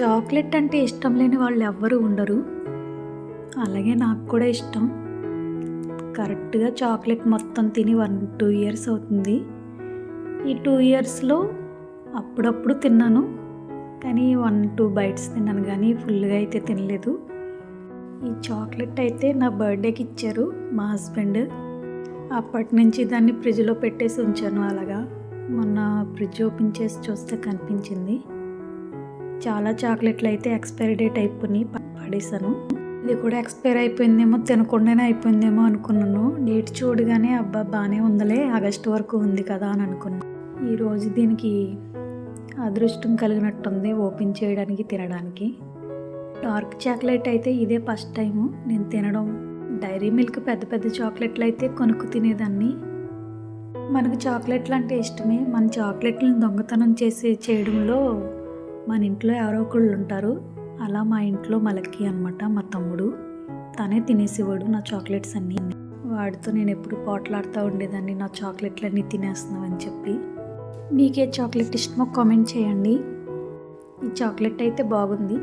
Chocolate అంటే ఇష్టం లేని వాళ్ళు ఎవ్వరూ ఉండరు. అలాగే నాకు కూడా ఇష్టం. కరెక్ట్గా చాక్లెట్ మొత్తం తిని వన్ టూ ఇయర్స్ అవుతుంది. ఈ టూ ఇయర్స్లో అప్పుడప్పుడు తిన్నాను. కానీ వన్ టూ బైట్స్ తిన్నాను కానీ ఫుల్గా అయితే తినలేదు. ఈ చాక్లెట్ అయితే నా బర్త్డేకి ఇచ్చారు మా హస్బెండ్. అప్పటి నుంచి దాన్ని ఫ్రిడ్జ్లో పెట్టేసి ఉంచాను అలాగా. మొన్న ఫ్రిడ్జ్ ఓపెన్ చేసి చూస్తే కనిపించింది. చాలా చాక్లెట్లు అయితే ఎక్స్పైరీ డేట్ అయిపోయి పడేసాను ఇది కూడా ఎక్స్పైర్ అయిపోయిందేమో తినకుండానే అయిపోయిందేమో అనుకున్నాను. డేట్ చూడగానే అబ్బా బాగానే ఉందలే ఆగస్టు వరకు ఉంది కదా అని అనుకున్నాను ఈరోజు దీనికి అదృష్టం కలిగినట్టుంది ఓపెన్ చేయడానికి తినడానికి. డార్క్ చాక్లెట్ అయితే ఇదే ఫస్ట్ టైము. నేను తినడం డైరీ మిల్క్ పెద్ద పెద్ద చాక్లెట్లు అయితే కొనుక్కు తినేదాన్ని. మనకు చాక్లెట్లు అంటే ఇష్టమే. మన చాక్లెట్లను దొంగతనం చేసి చేయడంలో మన ఇంట్లో ఎవరో ఒకళ్ళు ఉంటారు. అలా మా ఇంట్లో మలక్కి అనమాట మా తమ్ముడు. తనే తినేసేవాడు నా చాక్లెట్స్ అన్నీ. వాడితో నేను ఎప్పుడు పోట్లాడుతూ ఉండేదాన్ని నా చాక్లెట్లన్నీ తినేస్తున్నావు అని చెప్పి. మీకే చాక్లెట్ ఇష్టమో కామెంట్ చేయండి. ఈ చాక్లెట్ అయితే బాగుంది.